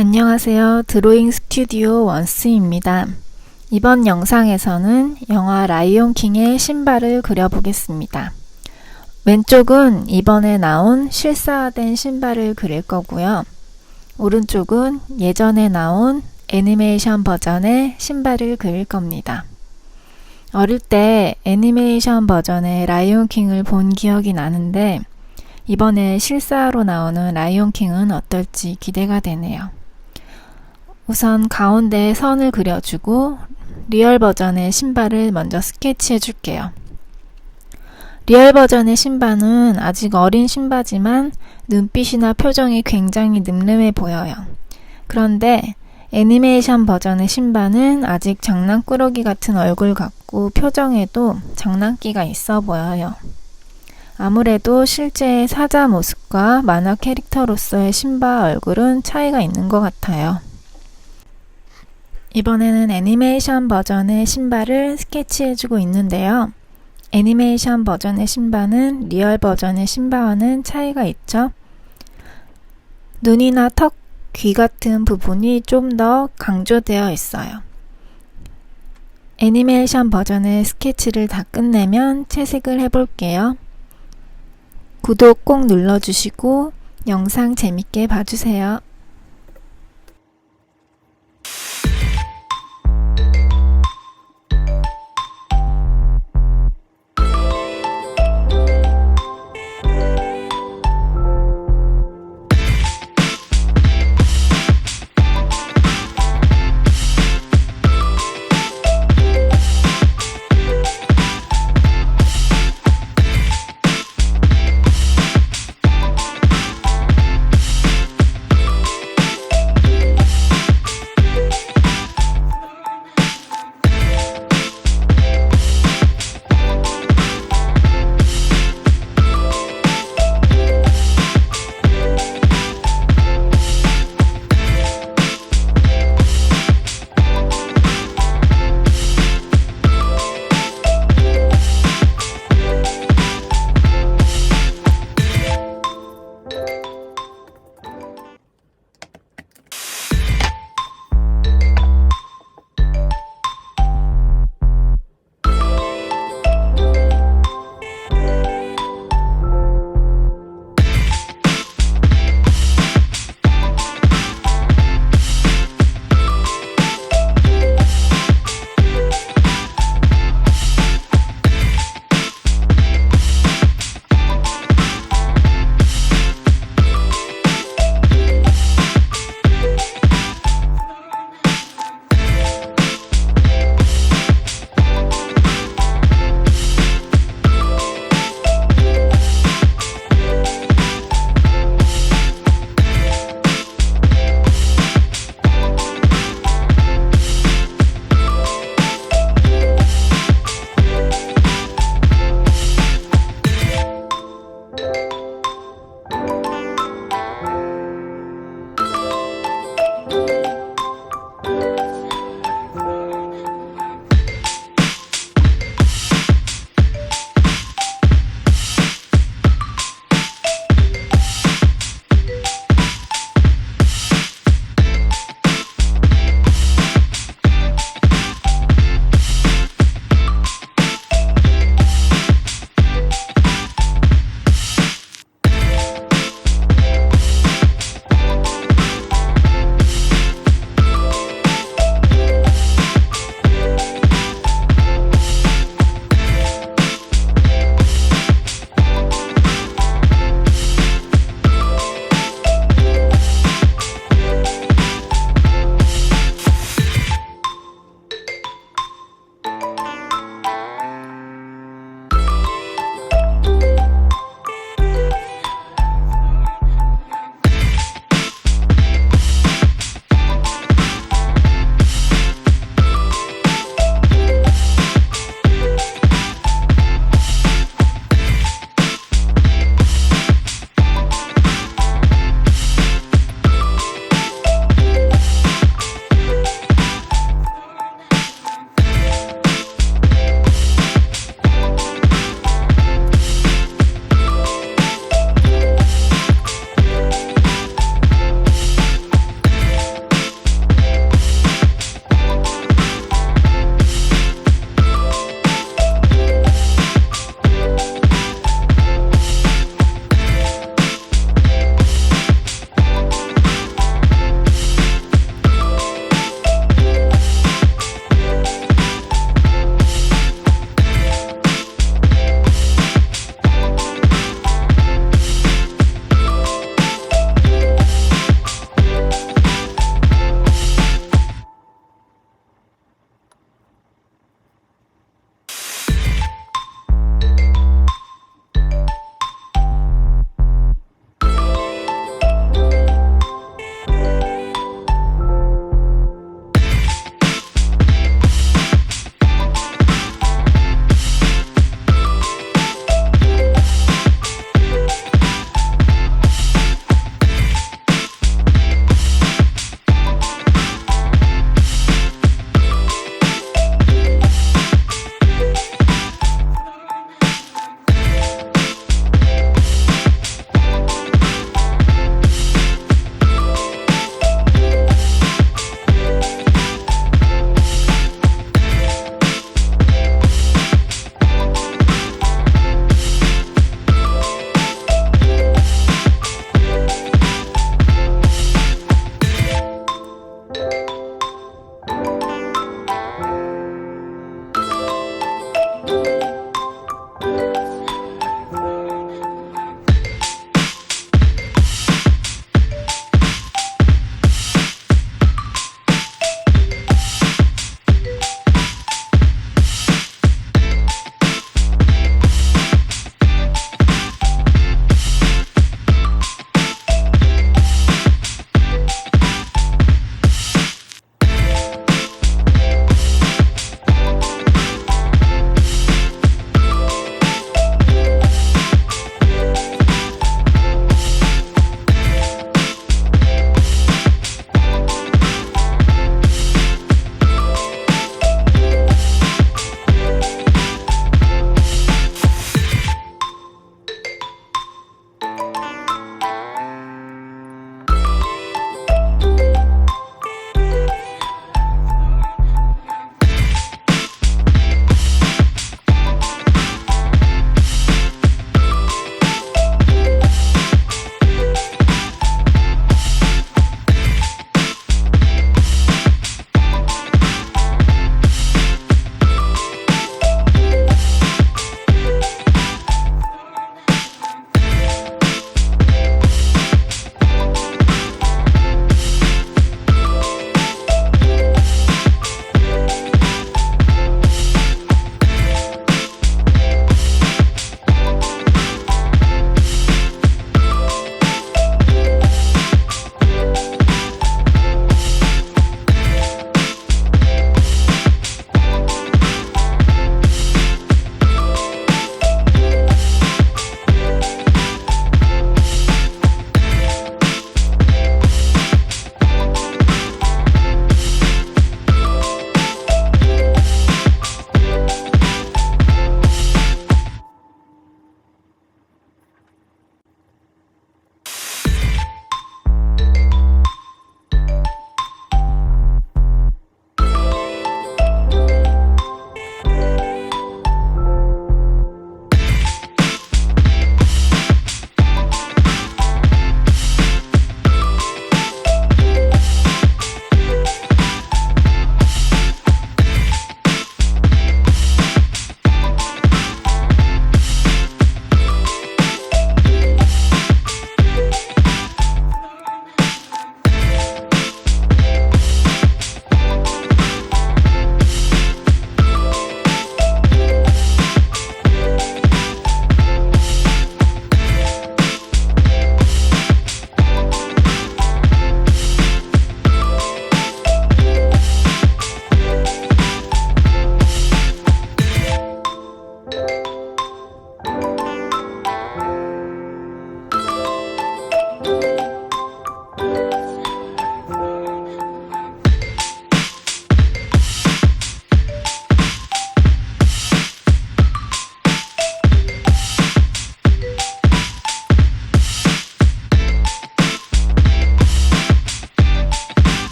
안녕하세요. 드로잉 스튜디오 원스입니다. 이번 영상에서는 영화 라이온 킹의 신발을 그려보겠습니다. 왼쪽은 이번에 나온 실사화된 신발을 그릴 거고요. 오른쪽은 예전에 나온 애니메이션 버전의 신발을 그릴 겁니다. 어릴 때 애니메이션 버전의 라이온 킹을 본 기억이 나는데 이번에 실사로 나오는 라이온 킹은 어떨지 기대가 되네요. 우선 가운데 선을 그려주고 리얼 버전의 신발을 먼저 스케치해 줄게요. 리얼 버전의 신발은 아직 어린 신바지만 눈빛이나 표정이 굉장히 늠름해 보여요. 그런데 애니메이션 버전의 신발은 아직 장난꾸러기 같은 얼굴 같고 표정에도 장난기가 있어 보여요. 아무래도 실제의 사자 모습과 만화 캐릭터로서의 신바 얼굴은 차이가 있는 것 같아요. 이번에는 애니메이션 버전의 신발을 스케치해주고 있는데요. 애니메이션 버전의 신발은 리얼 버전의 신발와는 차이가 있죠. 눈이나 턱, 귀 같은 부분이 좀 더 강조되어 있어요. 애니메이션 버전의 스케치를 다 끝내면 채색을 해볼게요. 구독 꼭 눌러주시고 영상 재밌게 봐주세요.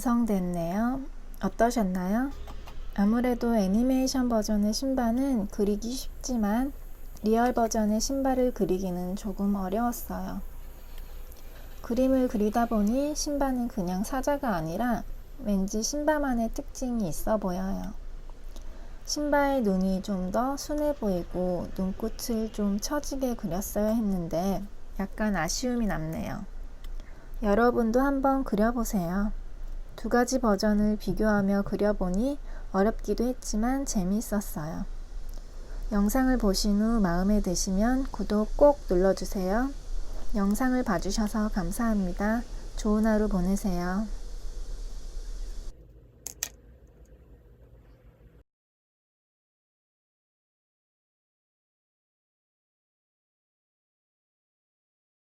완성됐네요. 어떠셨나요? 아무래도 애니메이션 버전의 신발은 그리기 쉽지만 리얼 버전의 신발을 그리기는 조금 어려웠어요. 그림을 그리다 보니 신발은 그냥 사자가 아니라 왠지 신발만의 특징이 있어 보여요. 신발 눈이 좀 더 순해 보이고 눈꽃을 좀 처지게 그렸어야 했는데 약간 아쉬움이 남네요. 여러분도 한번 그려보세요. 두 가지 버전을 비교하며 그려보니 어렵기도 했지만 재미있었어요. 영상을 보신 후 마음에 드시면 구독 꼭 눌러주세요. 영상을 봐주셔서 감사합니다. 좋은 하루 보내세요.